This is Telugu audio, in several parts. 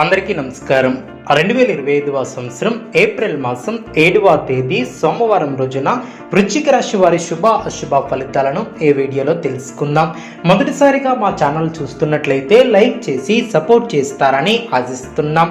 అందరికీ నమస్కారం. రెండు వేల ఇరవై ఐదవ సంవత్సరం ఏప్రిల్ మాసం ఏడవ తేదీ సోమవారం రోజున వృశ్చిక రాశి వారి శుభ అశుభ ఫలితాలను ఈ వీడియోలో తెలుసుకుందాం. మొదటిసారిగా మా ఛానల్ చూస్తున్నట్లయితే లైక్ చేసి సపోర్ట్ చేస్తారని ఆశిస్తున్నాం.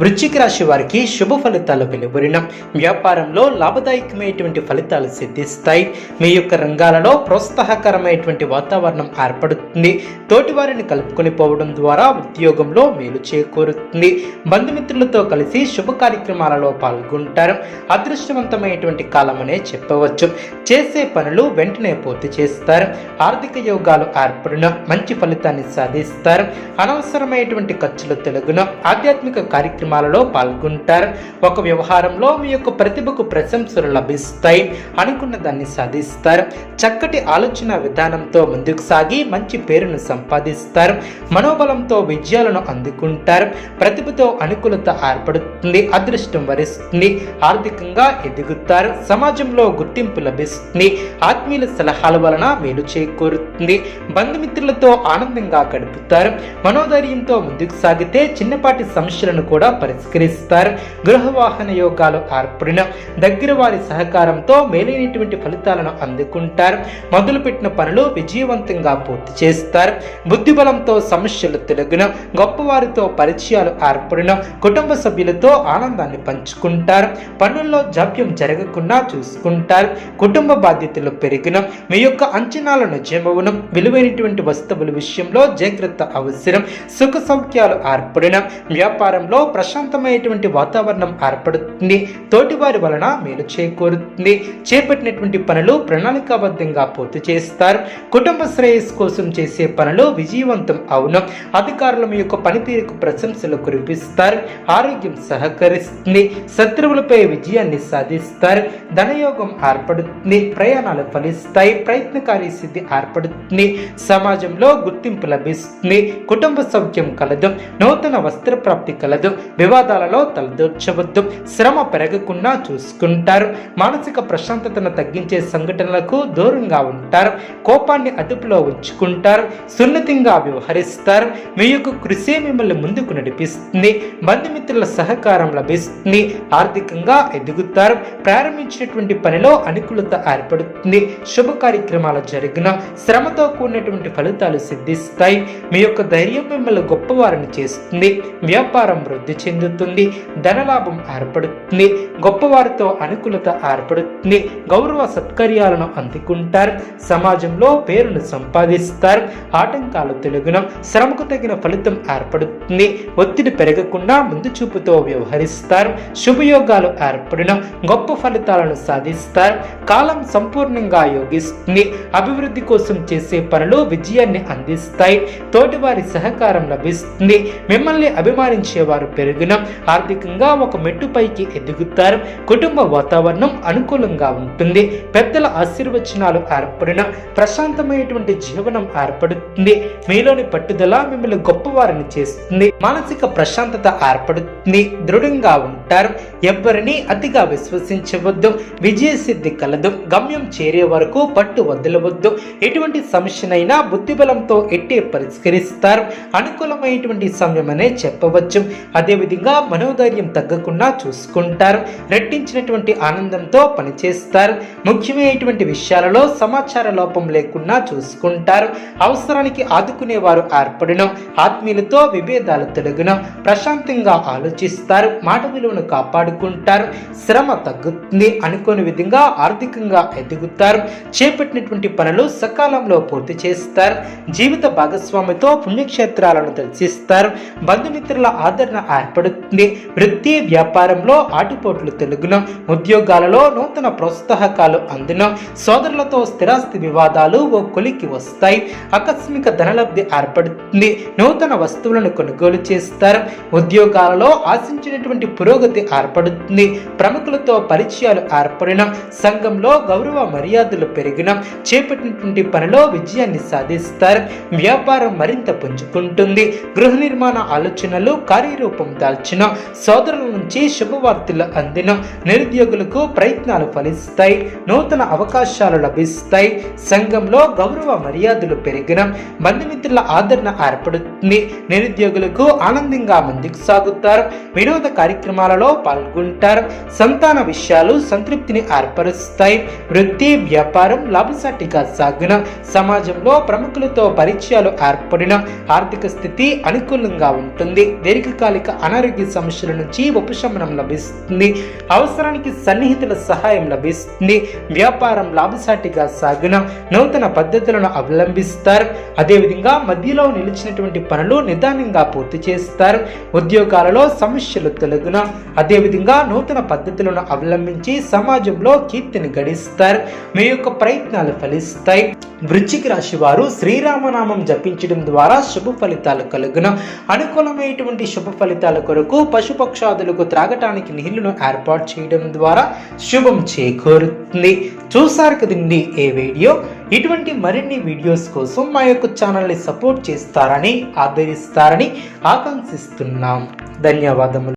వృశ్చిక రాశి వారికి శుభ ఫలితాలు వెలువరిన వ్యాపారంలో లాభదాయకమైనటువంటి ఫలితాలు సిద్ధిస్తాయి. మీ యొక్క రంగాలలో ప్రోత్సాహకరమైనటువంటి వాతావరణం ఏర్పడుతుంది. తోటివారిని కలుపుకొని పోవడం ద్వారా ఉద్యోగంలో మేలు చేకూరుతుంది. బంధుమిత్రులతో కలిసి శుభ కార్యక్రమాలలో పాల్గొంటారు. అదృష్టవంతమైనటువంటి కాలం అనే చెప్పవచ్చు. చేసే పనులు వెంటనే పూర్తి చేస్తారు. ఆర్థిక యోగాలు ఏర్పడిన మంచి ఫలితాన్ని సాధిస్తారు. అనవసరమైనటువంటి ఖర్చులు తెలుగున ఆధ్యాత్మిక కార్యక్రమాలలో పాల్గొంటారు. ఒక వ్యవహారంలో మీ యొక్క ప్రతిభకు ప్రశంసలు లభిస్తాయి. అనుకున్న దాన్ని సాధిస్తారు. చక్కటి ఆలోచన విధానంతో ముందుకు సాగి మంచి పేరును సంపాదిస్తారు. మనోబలంతో విజయాలను అందుకుంటారు. ప్రతిభతో అనుకూలత ఏర్పడుతుంది. అదృష్టం వరిస్తుంది. ఆర్థికంగా ఎదుగుతారు. సమాజంలో గుర్తింపు లభిస్తుంది. ఆత్మీయుల సలహాల వలన మేలు చేకూరుతుంది. బంధుమిత్రులతో ఆనందంగా గడుపుతారు. మనోధైర్యంతో ముందుకు సాగితే చిన్నపాటి సమస్యలను కూడా పరిష్కరిస్తారు. గృహవాహన యోగాలు ఏర్పడిన దగ్గర వారి సహకారంతో మేలైనటువంటి ఫలితాలను అందుకుంటారు. మొదలుపెట్టిన పనులు విజయవంతంగా పూర్తి చేస్తారు. బుద్ధిబలంతో సమస్యలు తెలుగున గొప్పవారితో పరిచయాలు ఏర్పడిన కుటుంబ సభ్యులతో ఆనందాన్ని పంచుకుంటారు. పనుల్లో జాప్యం జరగకుండా చూసుకుంటారు. కుటుంబ బాధ్యతలు పెరిగిన మీ యొక్క అంచనాలు నిజమవును. విలువైనటువంటి వస్తువుల విషయంలో జాగ్రత్త అవసరం. సుఖ సౌఖ్యాలు ఏర్పడిన వ్యాపారంలో ప్రశాంతమైనటువంటి వాతావరణం ఏర్పడుతుంది. తోటివారి వలన మేలు చేకూరుతుంది. చేపట్టినటువంటి పనులు ప్రణాళికాబద్ధంగా పూర్తి చేస్తారు. కుటుంబ శ్రేయస్ కోసం చేసే పనులు విజయవంతం అవును. అధికారుల మీ యొక్క పనితీరుకు ప్రశంసలు కురిపిస్తారు. ఆరోగ్యం సహకరిస్తుంది. శత్రువులపై విజయాన్ని సాధిస్తారు. ధనయోగం ఏర్పడుతుంది. ప్రయాణాలు ఫలిస్తాయి. ప్రయత్నకారి సిద్ధి ఏర్పడుతుంది. సమాజంలో గుర్తింపు లభిస్తుంది. కుటుంబ సౌఖ్యం కలదు. నూతన వస్త్ర ప్రాప్తి కలదు. వివాదాలలో తలదూర్చవద్దు. శ్రమ పెరగకుండా చూసుకుంటారు. మానసిక ప్రశాంతతను తగ్గించే సంఘటనలకు దూరంగా ఉంటారు. కోపాన్ని అదుపులో ఉంచుకుంటారు. సున్నితంగా వ్యవహరిస్తారు. మీ యొక్క కృషి మిమ్మల్ని ముందుకు నడిపిస్తుంది. బంధుమిత్రుల సహకారం లభిస్తుంది. ఆర్థికంగా ఎదుగుతారు. ప్రారంభించినటువంటి పనిలో అనుకూలత ఏర్పడుతుంది. శుభ కార్యక్రమాలు జరిగిన శ్రమతో కూడినటువంటి ఫలితాలు సిద్ధిస్తాయి. మీ యొక్క ధైర్యం మిమ్మల్ని గొప్పవారిని చేస్తుంది. వ్యాపారం వృద్ధి చెందుతుంది ధనలాభం ఏర్పడుతుంది గొప్పవారితో అనుకూలత ఏర్పడుతుంది గౌరవ సత్కర్యాలను అందుకుంటారు సమాజంలో పేరును సంపాదిస్తారు ఆటంకాలు తొలగిన శ్రమకు తగిన ఫలితం ఏర్పడుతుంది ఒత్తిడి పెరగకుండా ముందు చూపుతో వ్యవహరిస్తారు శుభయోగాలు ఏర్పడిన గొప్ప ఫలితాలను సాధిస్తారు కాలం సంపూర్ణంగా యోగిస్తుంది అభివృద్ధి కోసం చేసే పనులు విజయాన్ని అందిస్తాయి తోటివారి సహకారం లభిస్తుంది మిమ్మల్ని అభిమానించేవారు పెరుగున ఆర్థికంగా ఒక మెట్టుపైకి ఎదుగుతారు. కుటుంబ వాతావరణం అనుకూలంగా ఉంటుంది. పెద్దల ఆశీర్వచనాలు ఏర్పడిన ప్రశాంతమైనటువంటి జీవనం ఏర్పడుతుంది. మీలోని పట్టుదల మిమ్మల్ని గొప్పవారిని చేస్తుంది. మానసిక ప్రశాంతత ఏర్పడుతుంది. దృఢంగా ఉంటారు. ఎవ్వరిని అతిగా విశ్వసించవద్దు. విజయసిద్ధి కలదు. గమ్యం చేరే వరకు పట్టు వదలవద్దు. ఎటువంటి సమస్యనైనా బుద్ధిబలంతో ఎట్టే పరిష్కరిస్తారు. అనుకూలమైనటువంటి సమయమనే చెప్పవచ్చు. అదే అదేవిధంగా మనోధైర్యం తగ్గకుండా చూసుకుంటారు. రెట్టించినటువంటి ఆనందంతో పనిచేస్తారు. ముఖ్యమైనటువంటి విషయాలలో సమాచార లోపం లేకుండా చూసుకుంటారు. అవసరానికి ఆదుకునేవారు ఏర్పడను. ఆత్మీయులతో విభేదాలు తొలగను. ప్రశాంతంగా ఆలోచిస్తారు. మాట విలువను కాపాడుకుంటారు. శ్రమ తగ్గుతుంది. అనుకోని విధంగా ఆర్థికంగా ఎదుగుతారు. చేపట్టినటువంటి పనులు సకాలంలో పూర్తి చేస్తారు. జీవిత భాగస్వామితో పుణ్యక్షేత్రాలను దర్శిస్తారు. బంధుమిత్రుల ఆదరణ ఏర్పడుతుంది ఏర్పడుతుంది. వృత్తి వ్యాపారంలో ఆటుపోట్లు తెలుగును ఉద్యోగాలలో నూతన ప్రోత్సాహకాలు అందును. సోదరులతో స్థిరాస్తి వివాదాలు ఓ కొలికి వస్తాయి. ఆకస్మిక ధనలబ్ధి ఏర్పడుతుంది. నూతన వస్తువులను కొనుగోలు చేస్తారు. ఉద్యోగాలలో ఆశించినటువంటి పురోగతి ఏర్పడుతుంది. ప్రముఖులతో పరిచయాలు ఏర్పడిన. సంఘంలో గౌరవ మర్యాదలు పెరిగిన చేపట్టినటువంటి పనిలో విజయాన్ని సాధిస్తారు. వ్యాపారం మరింత పుంజుకుంటుంది. గృహ నిర్మాణ ఆలోచనలు కార్యరూపం దాల్చిన సోదరుల నుంచి శుభవార్తలు అందిన నిరుద్యోగులకు ప్రయత్నాలు ఫలిస్తాయి నూతన అవకాశాలు లభిస్తాయి. సంఘంలో గౌరవ మర్యాదలు పెరిగిన బంధుమిత్రుల ఆదరణ ఏర్పడుతుంది. నిరుద్యోగులకు ఆనందంగా ముందుకు సాగుతారు. వినోద కార్యక్రమాలలో పాల్గొంటారు. సంతాన విషయాలు సంతృప్తిని ఏర్పరుస్తాయి. వృత్తి వ్యాపారం లాభసాటిగా సాగిన సమాజంలో ప్రముఖులతో పరిచయాలు ఏర్పడిన ఆర్థిక స్థితి అనుకూలంగా ఉంటుంది. దీర్ఘకాలిక అనారోగ్య సమస్యల నుంచి ఉపశమనం లభిస్తుంది. అవసరానికి సన్నిహితుల సహాయం లభిస్తుంది. వ్యాపారం లాభసాటిగా సాగిన. నూతన పద్ధతులను అవలంబిస్తారు. అదేవిధంగా మధ్యలో నిలిచినటువంటి పనులు నిదానంగా పూర్తి చేస్తారు. ఉద్యోగాలలో సమస్యలు తొలగున. అదేవిధంగా నూతన పద్ధతులను అవలంబించి సమాజంలో కీర్తిని గడిస్తారు. మీ యొక్క ప్రయత్నాలు ఫలిస్తాయి. వృశ్చిక రాశి వారు శ్రీరామనామం జపించడం ద్వారా శుభ ఫలితాలు కలుగును. అనుకూలమైనటువంటి శుభ ఫలితాల కొరకు పశుపక్షాదులకు త్రాగటానికి నీళ్ళను ఏర్పాటు చేయడం ద్వారా శుభం చేకూరుతుంది. చూసారు కదండి ఏ వీడియో? ఇటువంటి మరిన్ని వీడియోస్ కోసం మా యొక్క ఛానల్ని సపోర్ట్ చేస్తారని ఆదరిస్తారని ఆకాంక్షిస్తున్నాం. ధన్యవాదములు.